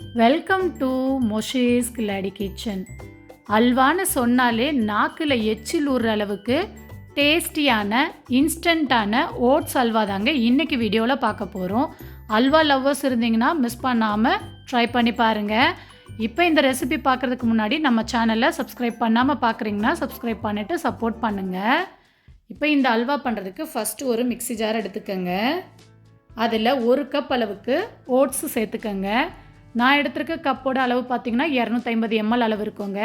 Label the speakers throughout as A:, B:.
A: Welcome to மொஷேஸ் கில்லாடி kitchen அல்வான்னு சொன்னாலே நாக்கில் எச்சில் ஊறுற அளவுக்கு டேஸ்டியான இன்ஸ்டண்ட்டான ஓட்ஸ் அல்வா தாங்க இன்றைக்கி வீடியோவில் பார்க்க போகிறோம் அல்வா லவ்வர்ஸ் இருந்தீங்கன்னா மிஸ் பண்ணாமல் ட்ரை பண்ணி பாருங்கள் இப்போ இந்த ரெசிபி பார்க்குறதுக்கு முன்னாடி நம்ம சேனலை சப்ஸ்கிரைப் பண்ணாமல் பார்க்குறீங்கன்னா சப்ஸ்கிரைப் பண்ணிவிட்டு சப்போர்ட் பண்ணுங்கள் இப்போ இந்த அல்வா பண்ணுறதுக்கு ஃபஸ்ட்டு ஒரு மிக்ஸி ஜார் எடுத்துக்கோங்க. அதில் ஒரு கப் அளவுக்கு ஓட்ஸு சேர்த்துக்கோங்க. நான் எடுத்திருக்க கப்போட அளவு பார்த்தீங்கன்னா இரநூத்தைம்பது எம்எல் அளவு இருக்குங்க.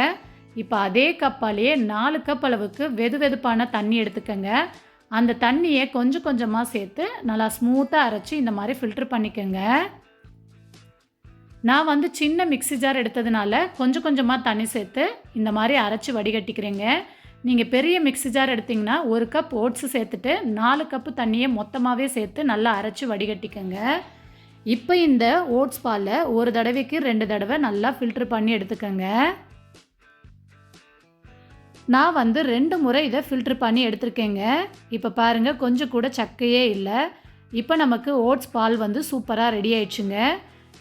A: இப்போ அதே கப்பாலேயே நாலு கப் அளவுக்கு வெது வெதுப்பான தண்ணி எடுத்துக்கோங்க. அந்த தண்ணியை கொஞ்சம் கொஞ்சமாக சேர்த்து நல்லா ஸ்மூத்தாக அரைச்சி இந்த மாதிரி ஃபில்ட்ரு பண்ணிக்கோங்க. நான் வந்து சின்ன மிக்ஸி ஜார் எடுத்ததுனால கொஞ்சம் கொஞ்சமாக தண்ணி சேர்த்து இந்த மாதிரி அரைச்சி வடிகட்டிக்கிறேங்க. நீங்கள் பெரிய மிக்ஸி ஜார் எடுத்திங்கன்னா ஒரு கப் ஓட்ஸு சேர்த்துட்டு நாலு கப்பு தண்ணியை மொத்தமாகவே சேர்த்து நல்லா அரைச்சி வடிகட்டிக்கோங்க. இப்போ இந்த ஓட்ஸ் பாலில் ஒரு தடவைக்கு ரெண்டு தடவை நல்லா ஃபில்ட்ரு பண்ணி எடுத்துக்கோங்க. நான் வந்து ரெண்டு முறை இதை ஃபில்ட்ரு பண்ணி எடுத்திருக்கேங்க. இப்போ பாருங்கள் கொஞ்சம் கூட சக்கையே இல்லை. இப்போ நமக்கு ஓட்ஸ் பால் வந்து சூப்பராக ரெடி ஆயிடுச்சுங்க.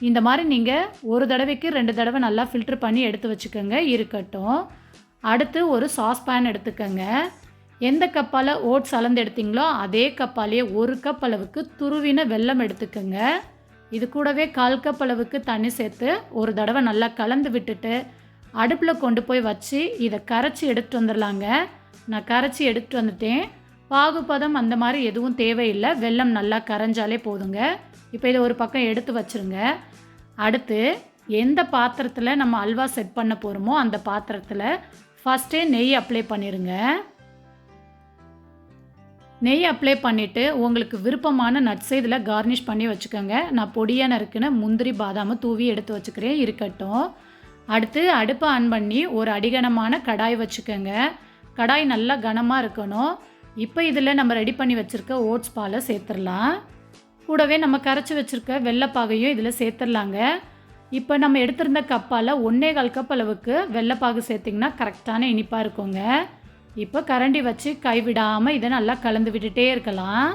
A: இந்த மாதிரி நீங்கள் ஒரு தடவைக்கு ரெண்டு தடவை நல்லா ஃபில்ட்ரு பண்ணி எடுத்து வச்சுக்கோங்க இருக்கட்டும். அடுத்து ஒரு சாஸ் பேன் எடுத்துக்கோங்க. எந்த கப்பால் ஓட்ஸ் அளந்து எடுத்தீங்களோ அதே கப்பாலேயே ஒரு கப் அளவுக்கு துருவின வெல்லம் எடுத்துக்கோங்க. இது கூடவே கால் கப் அளவுக்கு தண்ணி சேர்த்து ஒரு தடவை நல்லா கலந்து விட்டுட்டு அடுப்பில் கொண்டு போய் வச்சு இதை கரைச்சி எடுத்துகிட்டு வந்துடலாங்க. நான் கரைச்சி எடுத்துகிட்டு வந்துட்டேன். பாகுபதம் அந்த மாதிரி எதுவும் தேவையில்லை. வெள்ளம் நல்லா கரைஞ்சாலே போதுங்க. இப்போ இதை ஒரு பக்கம் எடுத்து வச்சுருங்க. அடுத்து எந்த பாத்திரத்தில் நம்ம அல்வா செட் பண்ண போகிறோமோ அந்த பாத்திரத்தில் ஃபஸ்ட்டே நெய் அப்ளை பண்ணிடுங்க நெய் அப்ளை பண்ணிவிட்டு உங்களுக்கு விருப்பமான நட்ஸை இதில் கார்னிஷ் பண்ணி வச்சுக்கோங்க. நான் பொடியாக நறுக்குன்னு முந்திரி பாதாமை தூவி எடுத்து வச்சுக்கிறேன். இருக்கட்டும். அடுத்து அடுப்பை ஆன் பண்ணி ஒரு அடிகனமான கடாய் வச்சுக்கோங்க. கடாய் நல்லா கனமாக இருக்கணும். இப்போ இதில் நம்ம ரெடி பண்ணி வச்சுருக்க ஓட்ஸ் பாலை சேர்த்துடலாம். கூடவே நம்ம கரைச்சி வச்சுருக்க வெள்ளைப்பாகையும் இதில் சேர்த்துடலாங்க. இப்போ நம்ம எடுத்திருந்த கப்பால் ஒன்றே கால் கப் அளவுக்கு வெள்ளைப்பாகு சேர்த்திங்கன்னா கரெக்டான இனிப்பாக இருக்குங்க. இப்போ கரண்டி வச்சு கைவிடாமல் இதை நல்லா கலந்து விட்டுட்டே இருக்கலாம்.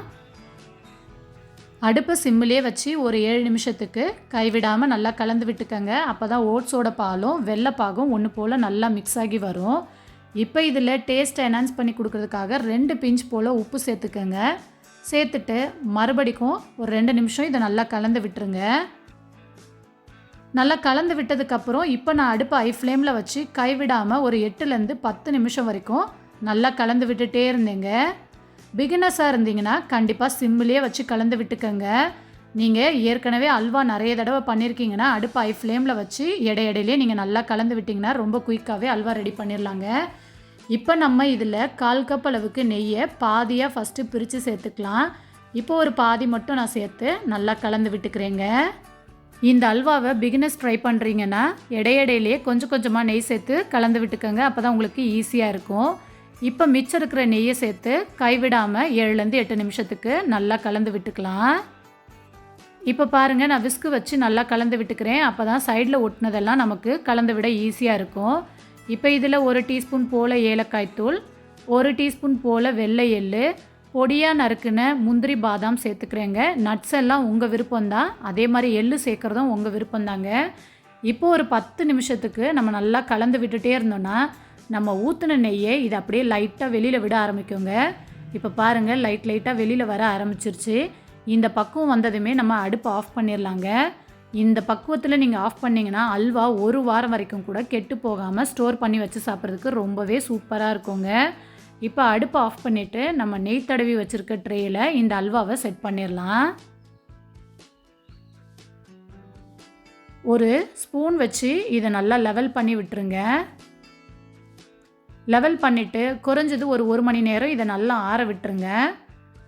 A: அடுப்பை சிம்மிலே வச்சு ஒரு ஏழு நிமிஷத்துக்கு கைவிடாமல் நல்லா கலந்து விட்டுக்கங்க. அப்போ தான் ஓட்ஸோட பாலும் வெள்ளைப்பாகும் ஒன்று போல் நல்லா மிக்ஸ் ஆகி வரும். இப்போ இதில் டேஸ்ட் என்ஹான்ஸ் பண்ணி கொடுக்கறதுக்காக ரெண்டு பிஞ்ச் போல் உப்பு சேர்த்துக்கங்க. சேர்த்துட்டு மறுபடிக்கும் ஒரு ரெண்டு நிமிஷம் இதை நல்லா கலந்து விட்டுருங்க. நல்லா கலந்து விட்டதுக்கப்புறம் இப்போ நான் அடுப்பை ஐ ஃப்ளேமில் வச்சு கைவிடாமல் ஒரு எட்டுலேருந்து பத்து நிமிஷம் வரைக்கும் நல்லா கலந்து விட்டுட்டே இருந்தேங்க. பிகினஸாக இருந்தீங்கன்னா கண்டிப்பாக சிம்மிலே வச்சு கலந்து விட்டுக்கோங்க. நீங்கள் ஏற்கனவே அல்வா நிறைய தடவை பண்ணியிருக்கீங்கன்னா அடுப்பு ஐ ஃப்ளேமில் வச்சு இடையிடையிலே நீங்கள் நல்லா கலந்து விட்டிங்கன்னா ரொம்ப குயிக்காகவே அல்வா ரெடி பண்ணிடலாங்க இப்போ நம்ம இதில் கால் கப் அளவுக்கு நெய்யை பாதியாக ஃபஸ்ட்டு பிரித்து சேர்த்துக்கலாம். இப்போ ஒரு பாதி மட்டும் நான் சேர்த்து நல்லா கலந்து விட்டுக்கிறேங்க. இந்த அல்வாவை பிகினஸ் ட்ரை பண்ணுறீங்கன்னா இடையிடையிலே கொஞ்சம் கொஞ்சமாக நெய் சேர்த்து கலந்து விட்டுக்கோங்க. அப்போ தான் உங்களுக்கு ஈஸியாக இருக்கும். இப்போ மிச்சம் இருக்கிற நெய்யை சேர்த்து கைவிடாமல் ஏழுலேருந்து எட்டு நிமிஷத்துக்கு நல்லா கலந்து விட்டுக்கலாம். இப்போ பாருங்கள் நான் விஸ்கு வச்சு நல்லா கலந்து விட்டுக்கிறேன். அப்போ தான் சைடில் ஒட்டினதெல்லாம் நமக்கு கலந்து விட ஈஸியாக இருக்கும். இப்போ இதில் ஒரு டீஸ்பூன் போல் ஏலக்காய் தூள் ஒரு டீஸ்பூன் போல் வெள்ளை எள்ளு பொடியாக நறுக்குன முந்திரி பாதாம் சேர்த்துக்கிறேங்க. நட்ஸ் எல்லாம் உங்கள் விருப்பம்தான் அதே மாதிரி எள்ளு சேர்க்குறதும் உங்கள் விருப்பம்தாங்க இப்போ ஒரு பத்து நிமிஷத்துக்கு நம்ம நல்லா கலந்து விட்டுட்டே இருந்தோன்னா நம்ம ஊற்றின நெய்யை இதை அப்படியே லைட்டாக வெளியில் விட ஆரம்பிக்குங்க. இப்போ பாருங்கள் லைட் லைட்டாக வெளியில் வர ஆரம்பிச்சிருச்சு. இந்த பக்குவம் வந்ததுமே நம்ம அடுப்பு ஆஃப் பண்ணிடலாங்க இந்த பக்குவத்தில் நீங்கள் ஆஃப் பண்ணிங்கன்னா அல்வா ஒரு வாரம் வரைக்கும் கூட கெட்டு போகாமல் ஸ்டோர் பண்ணி வச்சு சாப்பிட்றதுக்கு ரொம்பவே சூப்பராக இருக்குங்க. இப்போ அடுப்பை ஆஃப் பண்ணிவிட்டு நம்ம நெய் தடவி வச்சுருக்க ட்ரேயில் இந்த அல்வாவை செட் பண்ணிடலாம் ஒரு ஸ்பூன் வச்சு இதை நல்லா லெவல் பண்ணி விட்டுருங்க. லெவல் பண்ணிவிட்டு குறைஞ்சது ஒரு ஒரு மணி நேரம் இதை நல்லா ஆற விட்டுருங்க.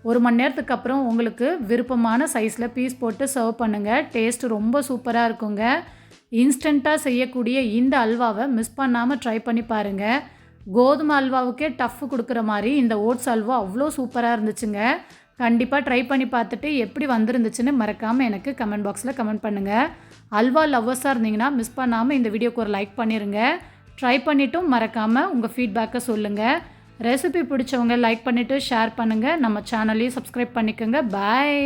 A: ஒரு மணி நேரத்துக்கு அப்புறம் உங்களுக்கு விருப்பமான சைஸில் பீஸ் போட்டு சர்வ் பண்ணுங்கள் டேஸ்ட்டு ரொம்ப சூப்பராக இருக்குங்க. இன்ஸ்டண்ட்டாக செய்யக்கூடிய இந்த அல்வாவை மிஸ் பண்ணாமல் ட்ரை பண்ணி பாருங்கள் கோதுமை அல்வாவுக்கே டஃப் கொடுக்குற மாதிரி இந்த ஓட்ஸ் அல்வா அவ்வளோ சூப்பராக இருந்துச்சுங்க. கண்டிப்பாக ட்ரை பண்ணி பார்த்துட்டு எப்படி வந்திருந்துச்சுன்னு மறக்காமல் எனக்கு கமெண்ட் பாக்ஸில் கமெண்ட் பண்ணுங்கள் அல்வா லவ்வர்ஸாக இருந்தீங்கன்னா மிஸ் பண்ணாமல் இந்த வீடியோக்கு ஒரு லைக் பண்ணிடுங்க ட்ரை பண்ணிவிட்டும் மறக்காமல் உங்கள் ஃபீட்பேக்கை சொல்லுங்கள் ரெசிபி பிடிச்சவங்க லைக் பண்ணிவிட்டு ஷேர் பண்ணுங்கள் நம்ம சேனலையும் சப்ஸ்கிரைப் பண்ணிக்கோங்க. பாய்